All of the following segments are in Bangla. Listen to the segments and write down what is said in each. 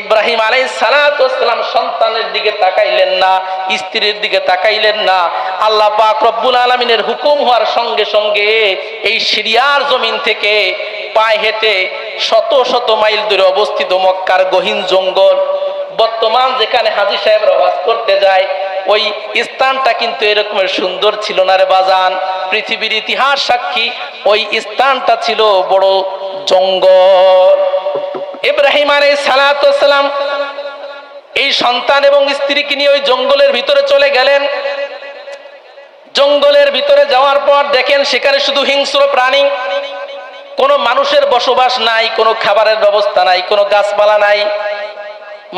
ইব্রাহিম আলাই সালাতাম সন্তানের দিকে তাকাইলেন না, স্ত্রীর দিকে তাকাইলেন না। আল্লাহ পাক রব্বুল আলমিনের হুকুম হওয়ার সঙ্গে সঙ্গে এই সিরিয়ার জমিন থেকে পায়ে হেঁটে শত শত মাইল দূরে অবস্থিত মক্কার গহীন জঙ্গল, বর্তমান যেখানে হাজি সাহেব বাস করতে যায়, ওই স্থানটা কিন্তু এরকমের সুন্দর ছিল না রে বাজান। পৃথিবীর ইতিহাস সাক্ষী, ওই স্থানটা ছিল বড় জঙ্গল। ইব্রাহিম আলাই সালাতাম এই সন্তান এবং স্ত্রীকে নিয়ে ওই জঙ্গলের ভিতরে চলে গেলেন। জঙ্গলের ভিতরে যাওয়ার পর দেখেন সেখানে শুধু হিংস্র প্রাণী। কোনো মানুষের বসবাস নাই, কোনো খাবারের ব্যবস্থা নাই, কোনো গাছপালা নাই।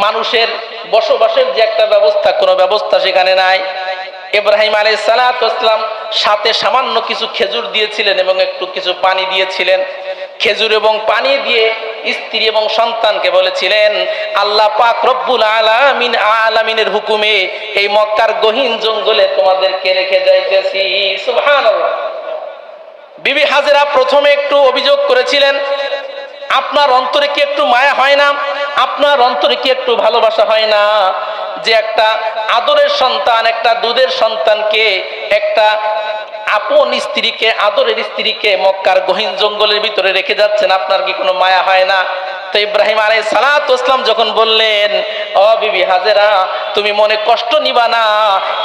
মানুষের বসবাসের যে একটা ব্যবস্থা, কোনো ব্যবস্থা সেখানে নাই। ইব্রাহিম আলাই সালাতাম সাথে সামান্য কিছু খেজুর দিয়েছিলেন এবং একটু কিছু পানি দিয়েছিলেন। খেজুর এবং পানি দিয়ে স্ত্রী এবং সন্তানকে বলেছিলেন, আল্লাহ পাক রব্বুল আলামিন আলামিনের হুকুমে এই মক্কার গহীন জঙ্গলে তোমাদেরকে রেখে যাইতেছি। সুবহানাল্লাহ। বিবি হাজেরা প্রথমে একটু অভিযোগ করেছিলেন, আপনার অন্তরে কি একটু মায়া হয় না? আপনার অন্তরে কি একটু ভালোবাসা হয় না? যে একটা আদরের সন্তান, একটা দুধের সন্তানকে একটা আপন স্ত্রীকে, আদরের স্ত্রীকে মক্কার গহীন জঙ্গলের ভিতরে রেখে যাচ্ছেন, আপনার কি কোনো মায়া হয় না? তো ইব্রাহিম আলাই সালাত ইসলাম যখন বললেন, ও বিবি হাজেরা, তুমি মনে কষ্ট নিবা না,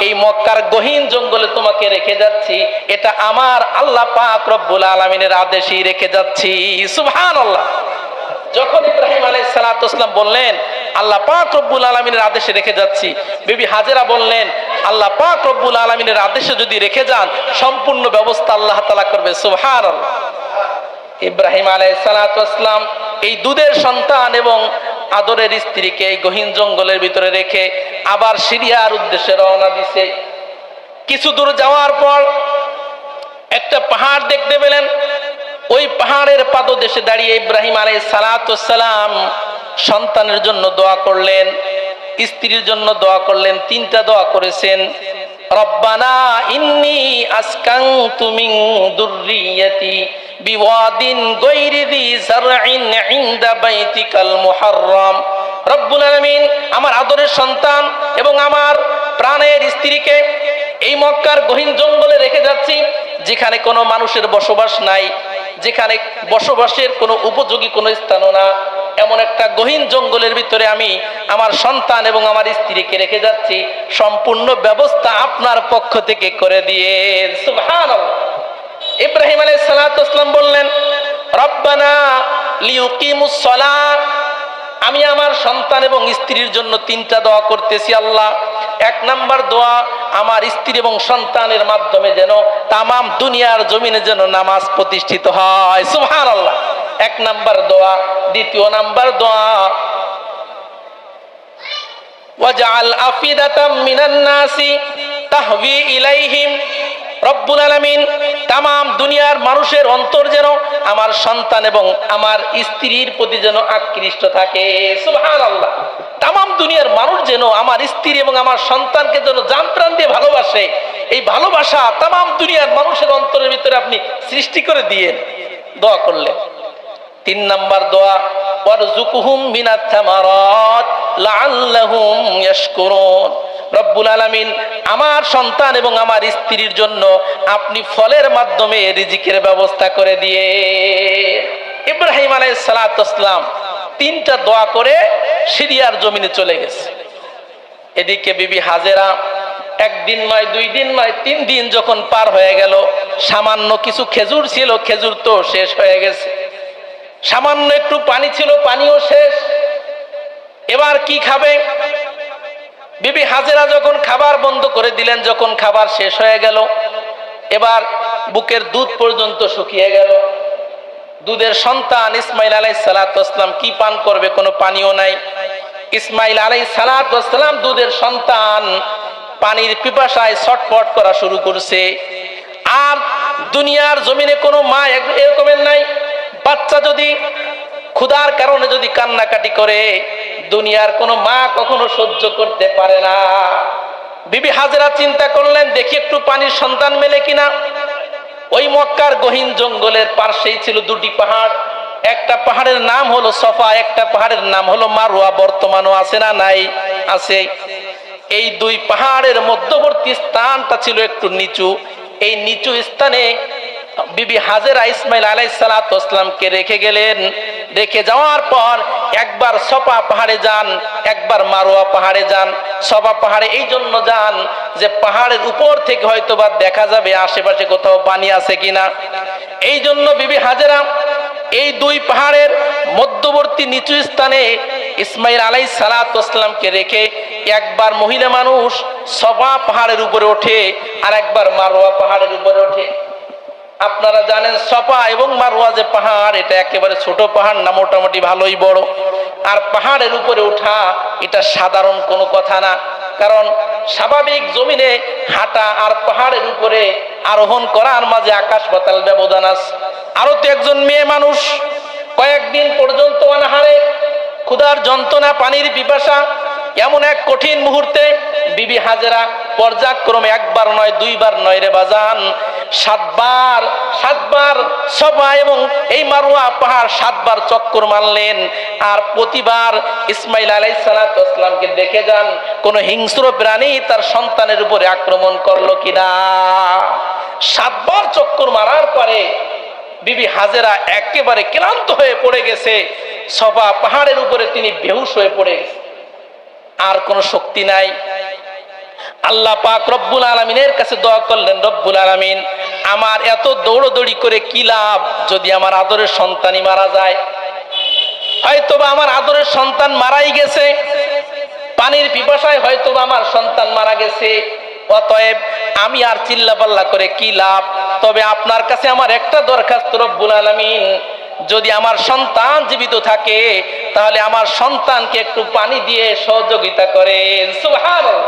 এই মক্কার গহীন জঙ্গলে তোমাকে রেখে যাচ্ছি, এটা আমার আল্লাহ পাক রব্বুল আলমিনের আদেশেই রেখে যাচ্ছি। সুবহান আল্লাহ যখন ইব্রাহিম আলাই সালাতাম বললেন, আল্লাহ পাক রব্বুল আলমিনের আদেশে রেখে যাচ্ছি। বিবি হাজেরা বললেন আল্লাহ পাক রব্বুল আলমিনের আদেশে যদি রেখে যান, সম্পূর্ণ ব্যবস্থা আল্লাহ তালা করবে আল্লাহ ইব্রাহিম আলাই সালাতাম এই দুধের সন্তান এবং আদরের স্ত্রীকে এই গহীন জঙ্গলের ভিতরে রেখে আবার সিরিয়ার উদ্দেশ্যে রওনা দিছে। কিছু দূর যাওয়ার পর একটা পাহাড় দেখতে পেলেন। ওই পাহাড়ের পাদদেশে দাঁড়িয়ে ইব্রাহিম আলাই সালাতাম সন্তানের জন্য দোয়া করলেন। স্ত্রীর জন্য দোয়া করলেন, তিনটা দোয়া করেছেন। রব্বানা ইন্নি আসকাং তুমি বিওয়াদিন গৈরি জারইন ইনদা বাইতিকাল মুহাররম। রব্বুল আলামিন আমার আদরের সন্তান এবং আমার প্রাণের স্ত্রীকে এই মক্কার গহীন জঙ্গলে রেখে যাচ্ছি, যেখানে কোনো মানুষের বসবাস নাই, যেখানে বসবাসের কোনো উপযোগী কোনো স্থানও না। এমন একটা গহীন জঙ্গলের ভিতরে আমি আমার সন্তান এবং আমার স্ত্রীকে রেখে যাচ্ছি। সম্পূর্ণ ব্যবস্থা আপনার পক্ষ থেকে করে দিয়ে। ইব্রাহিম আলাইহিস সালাম বললেন, রব্বানা লিউকিমুস সালাত। আমি আমার সন্তান এবং স্ত্রীর জন্য তিনটা দোয়া করতেছি আল্লাহ। এক নাম্বার দোয়া, আমার স্ত্রী এবং সন্তানের মাধ্যমে যেন তামাম দুনিয়ার জমিনে যেন নামাজ প্রতিষ্ঠিত হয়। সুহান আল্লাহ এক নাম্বার দোয়া, দ্বিতীয় নাম্বার দোয়া। ওয়াজআল আফিদাতাম মিনান নাসি ইলাইহিম। রব্বুল আলামিন দুনিয়ার মানুষের অন্তর যেন আমার সন্তান এবং আমার স্ত্রীর প্রতি যেন আকৃষ্ট থাকে। তামাম দুনিয়ার মানুষ যেন আমার স্ত্রী এবং আমার সন্তানকে যেন জান প্রাণ দিয়ে ভালোবাসে। এই ভালোবাসা তামাম দুনিয়ার মানুষের অন্তরের ভিতরে আপনি সৃষ্টি করে দিয়েন দোয়া করলেন। তিন নাম্বার দোয়া রব্বুল আলামিন, আমার সন্তান এবং আমার স্ত্রীর জন্য আপনি ফলের মাধ্যমে রিজিকের ব্যবস্থা করে দিয়ে। ইব্রাহিম আলাইহিস সালাম তিনটা দোয়া করে সিরিয়ার জমিনে চলে গেছে। এদিকে বিবি হাজেরা, একদিন নয়, দুই দিন নয়, তিন দিন যখন পার হয়ে গেল, সামান্য কিছু খেজুর ছিল, খেজুর তো শেষ হয়ে গেছে। সামান্য একটু পানি ছিল, পানিও শেষ। এবার কি খাবে? বিবি হাজেরা যখন খাবার বন্ধ করে দিলেন, যখন খাবার শেষ হয়ে গেল, এবার বুকের দুধ পর্যন্ত শুকিয়ে গেল। দুধের সন্তান ইসমাইল আলাই সালাতাম কি পান করবে? কোনো পানিও নাই। ইসমাইল আলাই সালাতাম দুধের সন্তান পানির পিপাসায় ছটপট করা শুরু করছে। আর দুনিয়ার জমিনে কোনো মা এরকমের নাই। বাচ্চা যদি ক্ষুধার কারণে যদি কান্নাকাটি করে, দুনিয়ার কোনো মা কখনো সহ্য করতে পারে না। বিবি হাজরা চিন্তা করলেন, দেখি একটু পানির সন্তান মেলে কিনা। ওই মক্কার গহীন জঙ্গলের পার্শ্বেই ছিল দুটি পাহাড়। একটা পাহাড়ের নাম হলো সফা, একটা পাহাড়ের নাম হলো মারুয়া বর্তমানও আছে না নাই? আছে। এই দুই পাহাড়ের মধ্যবর্তী স্থানটা ছিল একটু নিচু। এই নিচু স্থানে বিবি হাজেরা ইসমাইল আলাইসালামকে রেখে গেলেন। রেখে যাওয়ার পর একবার সপা পাহাড়ে যান, একবার মারোয়া পাহাড়ে যান। সপা পাহাড়ে এই জন্য যান যে পাহাড়ের উপর থেকে হয়তো বা দেখা যাবে আশেপাশে কোথাও পানি আছে কিনা। এই জন্য বিবি হাজেরা এই দুই পাহাড়ের মধ্যবর্তী নিচু স্থানে ইসমাইল আলাই সালাতামকে রেখে একবার মহিলা মানুষ সবা পাহাড়ের উপরে ওঠে আর একবার মারোয়া পাহাড়ের উপরে ওঠে। আপনারা জানেন সপা এবং মারোয়া যে পাহাড়, এটা একেবারে ছোট পাহাড় না মোটামুটি ভালোই বড়। আর পাহাড়ের উপরে ওঠা এটা সাধারণ কোনো কথা না। কারণ স্বাভাবিক জমিনে হাঁটা আর পাহাড়ের উপরে আরোহণ করার মাঝে আকাশ পাতাল ব্যবধান আছে। আরও তো একজন মেয়ে মানুষ কয়েকদিন পর্যন্ত অনাহারে, ক্ষুধার যন্ত্রণা, পানির পিপাসা, এমন এক কঠিন মুহূর্তে বিবি হাজেরা পর্যায়ক্রমে একবার নয়, দুইবার নয় রে বাজান। সাতবার সাতবার সবা এবং এই মারুয়া পাহাড় সাতবার চক্কর মারলেন। আর প্রতিবার ইসমাইল আলাই সালাতামকে দেখে যান, কোন হিংস্র প্রাণী তার সন্তানের উপরে আক্রমণ করল কিনা। সাতবার চক্কর মারার পরে বিবি হাজেরা একেবারে ক্লান্ত হয়ে পড়ে গেছে। সবা পাহাড়ের উপরে তিনি বেহুশ হয়ে পড়ে গেছে। আর কোনো শক্তি নাই। আল্লাহ পাক রব্বুল আলমিনের কাছে দোয়া করলেন, রব্বুল আলমিন, আমার এত দৌড়দৌড়ি করে কি লাভ যদি আমার আদরের সন্তানই মারা যায়? হয়তোবা আমার আদরের সন্তান মারাই গেছে, পানির পিপাসায় হয়তোবা আমার সন্তান মারা গেছে, অতএব আমি আর চিল্লা পাল্লা করে কি লাভ? তবে আপনার কাছে আমার একটা দরখাস্ত, রব্বুল আলমিন, যদি আমার সন্তান জীবিত থাকে, তাহলে আমার সন্তানকে একটু পানি দিয়ে সহযোগিতা করেন। সুবহানাল্লাহ।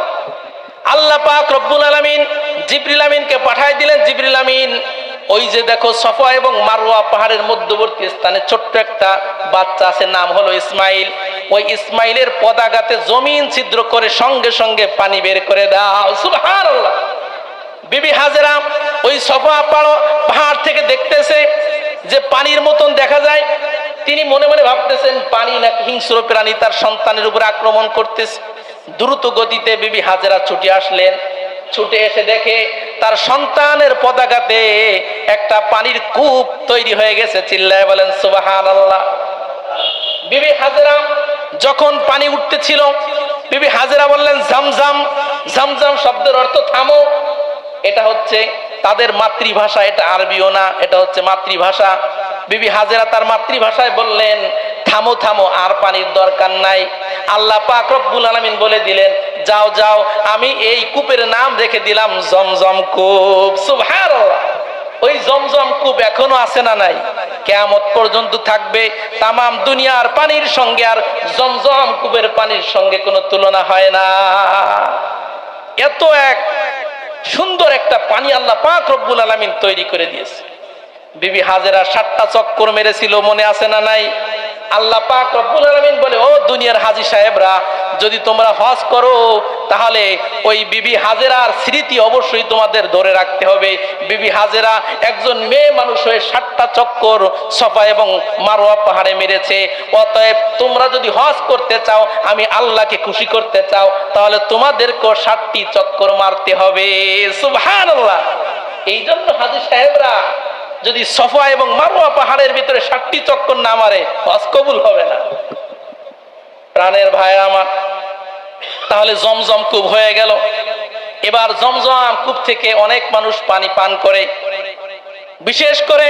আল্লাহ পাক রব্বুল আলমিন জিবরিল আমিনকে পাঠাই দিলেন। জিবরিল আমিন ওই যে দেখো সফা এবং মারোয়া পাহাড়ের মধ্যবর্তী স্থানে ছোট্ট একটা বাচ্চা আছে, নাম হলো ইসমাইল। ওই ইসমাইলের পদাগাতে জমিন ছিদ্র করে সঙ্গে সঙ্গে পানি বের করে দাও। সুবহানাল্লাহ। বিবি হাজেরা ওই সফা পাহাড় থেকে দেখতেছে যে পানির মতন দেখা যায়। তিনি মনে মনে ভাবতেছেন, পানি না হিংস্র প্রাণী, তার সন্তানের উপর আক্রমণ করতেছে। দ্রুত গতিতে বিবি হাজেরা ছুটে আসলেন। ছুটে এসে দেখে তার সন্তানের পতাকাতে একটা পানির কূপ তৈরি হয়ে গেছে। চিল্লায় বলেন সুবাহান আল্লাহ বিবি হাজেরা যখন পানি উঠতেছিল, বিবি হাজেরা বললেন, ঝামঝাম ঝামঝাম শব্দের অর্থ থামো। এটা হচ্ছে তাদের মাতৃভাষা, এটা আরবিও না, এটা হচ্ছে মাতৃভাষা। বিবি হাজেরা তার মাতৃভাষায় বললেন থামো থামো, আর পানির দরকার নাই। আল্লাহ পাক রব্বুল আলামিন বলে দিলেন, যাও যাও, আমি এই কূপের নাম রেখে দিলাম জমজম কূপ। সুবহানাল্লাহ। ওই জমজম কূপ এখনও আছে না নাই? কেয়ামত পর্যন্ত থাকবে, তামাম দুনিয়ার পানির সঙ্গে আর জমজম কূপের পানির সঙ্গে কোনো তুলনা হয় না। এত এক সুন্দর একটা পানি আল্লাহ পাক রব্বুল আলামিন তৈরি করে দিয়েছে। বিবি হাজেরা সাতটা চক্কর মেরেছিল, মনে আছে না নাই? আল্লাহ পাক রব্বুল আলামিন বলে, ও দুনিয়ার হাজি সাহেবরা, যদি তোমরা হজ করো, তাহলে ওই বিবি হাজেরার স্মৃতি অবশ্যই তোমাদের ধরে রাখতে হবে। বিবি হাজেরা একজন মেয়ে মানুষ হয়ে সাতটা চক্কর, সফা এবং মারোয়া পাহাড়ে মেরেছে। অতএব তোমরা যদি হজ করতে চাও, আমি আল্লাহকে খুশি করতে চাও, তাহলে তোমাদেরকেও ষাটটি চক্কর মারতে হবে। সুবহানাল্লাহ। এই জন্য হাজি সাহেবরা যদি সফা এবং মারোয়া পাহাড়ের ভিতরে ষাটটি চক্কর না মারে হজ কবুল হবে না। প্রাণের ভাই আমার, তাহলে জমজম কূপ হয়ে গেল। এবার জমজম কূপ থেকে অনেক মানুষ পানি পান করে। বিশেষ করে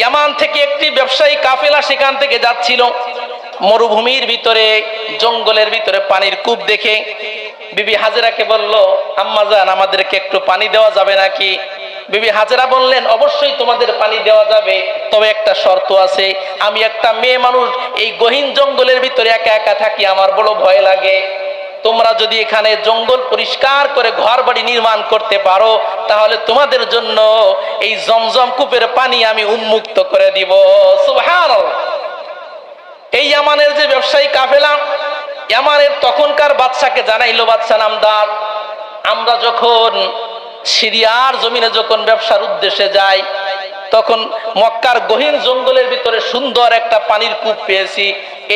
ইয়ামান থেকে একটি ব্যবসায়ী কাফেলা সেখান থেকে যাচ্ছিল। মরুভূমির ভিতরে, জঙ্গলের ভিতরে পানির কূপ দেখে। বিবি হাজেরাকে বলল আম্মাজান আমাদেরকে একটু পানি দেওয়া যাবে নাকি? বিবি হাজেরা বললেন, অবশ্যই তোমাদের পানি দেওয়া যাবে, তবে একটা শর্ত আছে। আমি একটা মেয়ে মানুষ, এই গহীন জঙ্গলের ভিতরে একা একা থাকি, আমার বড় ভয় লাগে। তোমরা যদি এখানে জঙ্গল পরিষ্কার করে ঘর বাড়ি নির্মাণ করতে পারো, তাহলে তোমাদের জন্য এই জমজম কূপের পানি আমি উন্মুক্ত করে দিব। এই ইয়ামানের যে ব্যবসায়ী কাফেলা ইয়ামানের তখনকার বাদশাকে জানাইলো, বাদশা নামদার, আমরা যখন সিরিয়ার জমিনে যখন ব্যবসার উদ্দেশ্যে যায়, তখন মক্কার গহীন জঙ্গলের ভিতরে সুন্দর একটা পানির কূপ পেয়েছি।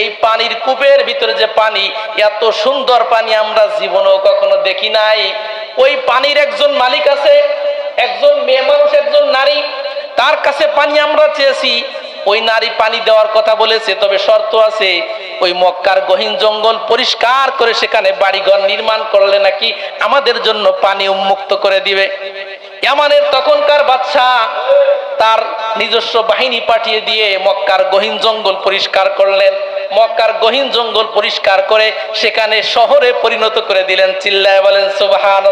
এই পানির কূপের ভিতরে যে পানি, এত সুন্দর পানি আমরা জীবনেও কখনো দেখি নাই। ওই পানির একজন মালিক আছে, একজন মেয়ে মানুষ, একজন নারী, তার কাছে পানি আমরা চেয়েছি। ওই নারী পানি দেওয়ার কথা বলেছে, তবে শর্ত আছে ওই মক্কার গহীন জঙ্গল পরিষ্কার করে সেখানে বাড়িঘর নির্মাণ করলে নাকি আমাদের জন্য পানি উন্মুক্ত করে দিবে। ইয়ামানের তখনকার বাদশা তার নিজস্ব বাহিনী পাঠিয়ে দিয়ে মক্কার গহীন জঙ্গল পরিষ্কার করলেন। মক্কার গহীন জঙ্গল পরিষ্কার করে সেখানে শহরে পরিণত করে দিলেন। চিল্লায় বলেন সুবাহান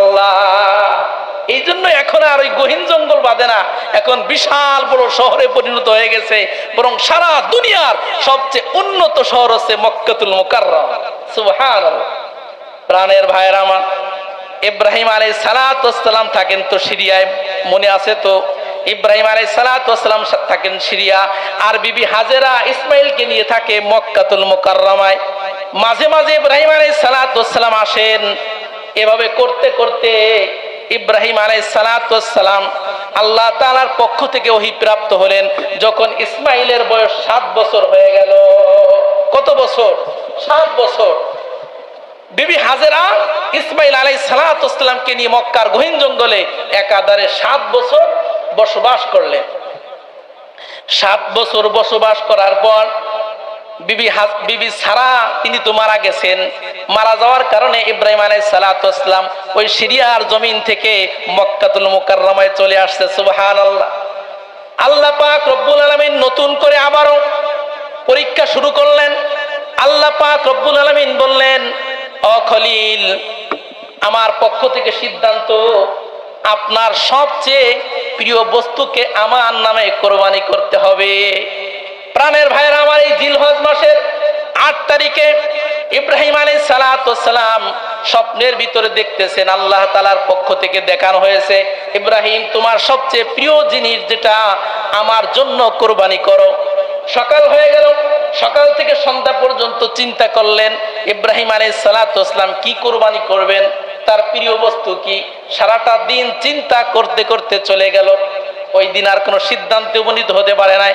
এই জন্য এখন আর ওই গহীন জঙ্গল বাঁধে না। এখন বিশাল বড় শহরে পরিণত হয়ে গেছে। বরং সারা দুনিয়ার সবচেয়ে উন্নত শহর হচ্ছে মক্কাতুল সুবহান প্রাণের ভাইয়ের আমার, ইব্রাহিম আলাই সালাতাম থাকেন তো সিরিয়ায়, মনে আছে তো? ইব্রাহিম আলাই সালাতাম থাকেন সিরিয়া। আর বিবি হাজেরা ইসমাইলকে নিয়ে থাকে মক্কাতুল মোকাররমায়। মাঝে মাঝে ইব্রাহিম আলাই সালাতাম আসেন। এভাবে করতে করতে ইব্রাহিম আলাই আল্লাহ তালার পক্ষ থেকে ওহি প্রাপ্ত হলেন, যখন ইসমাইলের বয়স সাত বছর হয়ে গেল। কত বছর? সাত বছর। বিবি হাজেরা ইসমাইল আলাই সালাতামকে নিয়ে মক্কার গহীন জঙ্গলে একাধারে সাত বছর বসবাস করলেন। সাত বছর বসবাস করার পর বিবি বিবি সারা তিনি তো মারা গেছেন। মারা যাওয়ার কারণে ইব্রাহিম আলাই সালাতাম ওই সিরিয়ার জমিন থেকে মক্কাতুল মুকাররমায় চলে আসছে সুবহান আল্লাহ আল্লাহ পাক রব্বুল আলমিন নতুন করে আবারও পরীক্ষা শুরু করলেন। আল্লাহ পাক রব্বুল আলমিন বললেন অখলিল আমার পক্ষ থেকে সিদ্ধান্ত, আপনার সবচেয়ে প্রিয় বস্তুকে আমার নামে কোরবানি করতে হবে। প্রাণের ভাইয়ের আমার এই জিলহজ মাসের আট তারিখে ইব্রাহিম আলী সালাম স্বপ্নের ভিতরে দেখতেছেন, আল্লাহ তালার পক্ষ থেকে দেখানো হয়েছে, ইব্রাহিম, তোমার সবচেয়ে প্রিয় জিনিস যেটা আমার জন্য কোরবানি করো। সকাল হয়ে গেল, সকাল থেকে সন্ধ্যা পর্যন্ত চিন্তা করলেন, ইব্রাহিম আলী সালাতাম কি কোরবানি করবেন? তার প্রিয় বস্তু কি? সারাটা দিন চিন্তা করতে করতে চলে গেল। ওই দিন আর কোনো সিদ্ধান্তে উপনীত হতে পারে নাই।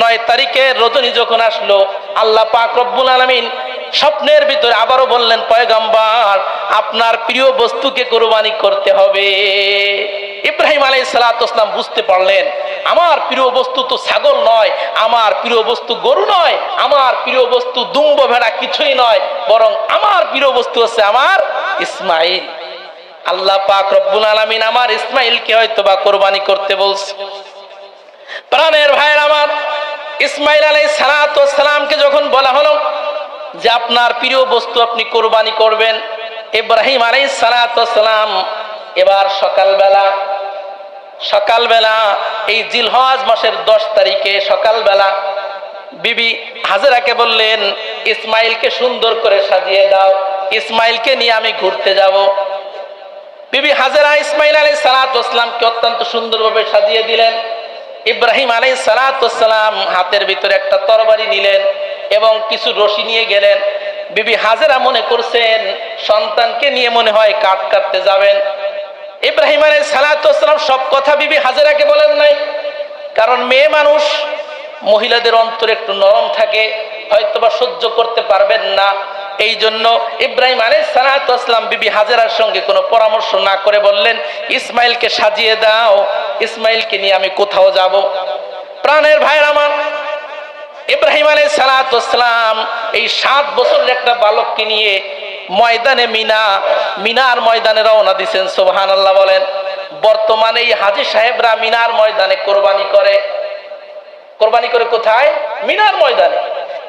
নয় তারিখে রজনী যখন আসলো, আল্লাহ পাক রব্বুল আলমিন স্বপ্নের ভিতরে আবারও বললেন, পয়গম্বার, আপনার প্রিয় বস্তুকে কোরবানি করতে হবে। ইব্রাহিম আলাই সালাতাম বুঝতে পারলেন, আমার প্রিয় বস্তু তো ছাগল নয়, আমার প্রিয় বস্তু গরু নয়, আমার প্রিয় বস্তু দুম্ব ভেড়া কিছুই নয়, বরং আমার প্রিয় বস্তু হচ্ছে আমার ইসমাইল। আল্লাহ পাক রব্বুল আলমিন আমার ইসমাইলকে হয়তো বা কোরবানি করতে বলছে। প্রাণের ভাইয়ের আমার ইসমাইল আলাই সালাতামকে যখন বলা হলো যে আপনার প্রিয় বস্তু আপনি কোরবানি করবেন, ইব্রাহিম আলাই সালাতাম এবার সকালবেলা সকালবেলা এই জিলহজ মাসের দশ তারিখে সকালবেলা বিবি হাজেরাকে বললেন, ইসমাইলকে সুন্দর করে সাজিয়ে দাও, ইসমাইলকে নিয়ে আমি ঘুরতে যাব। বিবি হাজেরা ইসমাইল আলী সালাতামকে অত্যন্ত সুন্দরভাবে সাজিয়ে দিলেন। ইব্রাহিম আলী সালাতাম হাতের ভিতরে একটা তরবারি নিলেন এবং কিছু রশি নিয়ে গেলেন। বিবি হাজেরা মনে করছেন সন্তানকে নিয়ে মনে হয় কাট কাটতে যাবেন। ইব্রাহিম আলী সালাতাম সব কথা বিবি হাজেরাকে বলেন নাই। কারণ মেয়ে মানুষ, মহিলাদের অন্তর একটু নরম থাকে, হয়তোবা সহ্য করতে পারবেন না। এই জন্য ইব্রাহিম আলী সালাতাম বিবি হাজেরার সঙ্গে কোনো পরামর্শ না করে বললেন, ইসমাইলকে সাজিয়ে দাও ইসমাইলকে নিয়ে আমি কোথাও যাব? প্রাণের ভাইয়ের আমার ইব্রাহিম আলী সালাতাম এই সাত বছরের একটা বালককে নিয়ে ময়দানে মিনা, মিনার ময়দানে রওনা দিচ্ছেন সোহান আল্লাহ বলেন। বর্তমানে এই হাজি সাহেবরা মিনার ময়দানে কোরবানি করে। কোরবানি করে কোথায়? মিনার ময়দানে।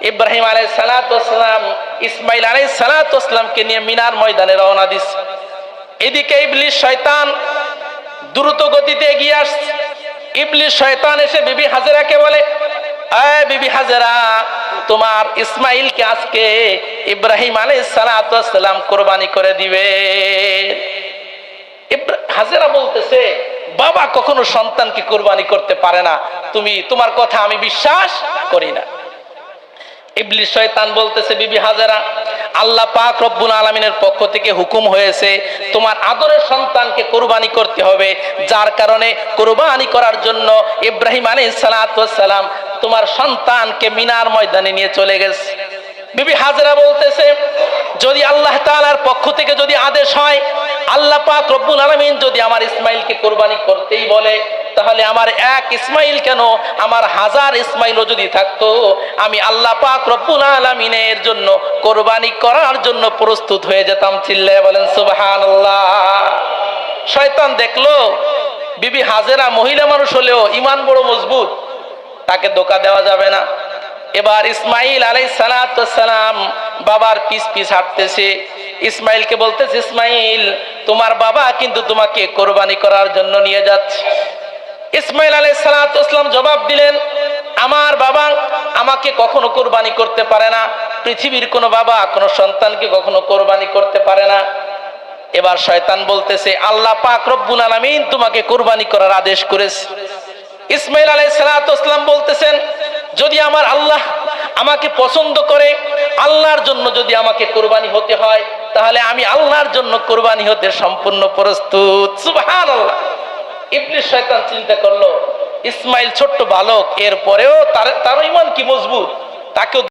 ইব্রাহিম আলাই সালাতাম ইসমাইল আলাই সালাতামকে নিয়ে মিনার ময়দানে রওনা দিচ্ছে এদিকে ইবলিশ শয়তান দ্রুত গতিতে এগিয়ে আসছে ইবলিশ শয়তান এসে বিবি হাজেরাকে বলে বিবি হাজেরা, তোমার আজকে ইব্রাহিম আলাই সালাতাম কোরবানি করে দিবে। হাজেরা বলতেছে, বাবা কখনো সন্তানকে কোরবানি করতে পারে না। তুমি, তোমার কথা আমি বিশ্বাস করি না। ইবলিস শয়তান বলতেছে, বিবি হাজারা, আল্লাহ পাক রব্বুল আলমিনের পক্ষ থেকে হুকুম হয়েছে, তোমার আদরের সন্তানকে কোরবানি করতে হবে। যার কারণে কোরবানি করার জন্য ইব্রাহিম আলী সালাম তোমার সন্তানকে মিনার ময়দানে নিয়ে চলে গেছে। বিবি হাজরা বলতেছে, যদি আল্লাহ তাআলার পক্ষ থেকে যদি আদেশ হয়, আল্লাহ পাক রব্বুল আলমিন যদি আমার ইসমাইলকে কোরবানি করতেই বলে তাহলে আমার এক ইসমাইল কেন? আমার হাজার ইসমাইলও যদি থাকতো, আমি আল্লাহ পাক রব্বুল আলমিনের জন্য কোরবানি করার জন্য প্রস্তুত হয়ে যেতাম। চিল্লায় বলেন, সুবহানাল্লাহ। শয়তান দেখল, বিবি হাজেরা মহিলা মানুষ হলেও ইমান বড় মজবুত, তাকে ধোকা দেওয়া যাবে না। এবার ইসমাইল আলাই সালাম বাবার পিস পিস হাঁটতেছে। ইসমাইলকে বলতেছে, ইসমাইল, তোমার বাবা কিন্তু তোমাকে কোরবানি করার জন্য নিয়ে যাচ্ছে। ইসমাইল আলাই সালাম জবাব দিলেন, আমার বাবা আমাকে কখনো কোরবানি করতে পারে না। পৃথিবীর কোনো বাবা, কোনো সন্তানকে কখনো কোরবানি করতে পারে না। এবার শয়তান বলতেছে, আল্লাহ পাক রব্বুল আলামিন তোমাকে কোরবানি করার আদেশ করেছে। ইসমাইল আলাই সালাতাম বলতেছেন, যদি আমার আল্লাহ আমাকে পছন্দ করে, আল্লাহর জন্য যদি আমাকে কোরবানি হতে হয়, তাহলে আমি আল্লাহর জন্য কোরবানি হতে সম্পূর্ণ প্রস্তুত। সুবহানাল্লাহ। ইবলিস শয়তান চিন্তা করল ইসমাইল ছোট্ট বালক এরপরেও তার তার ইমান কি মজবুত? তাকেও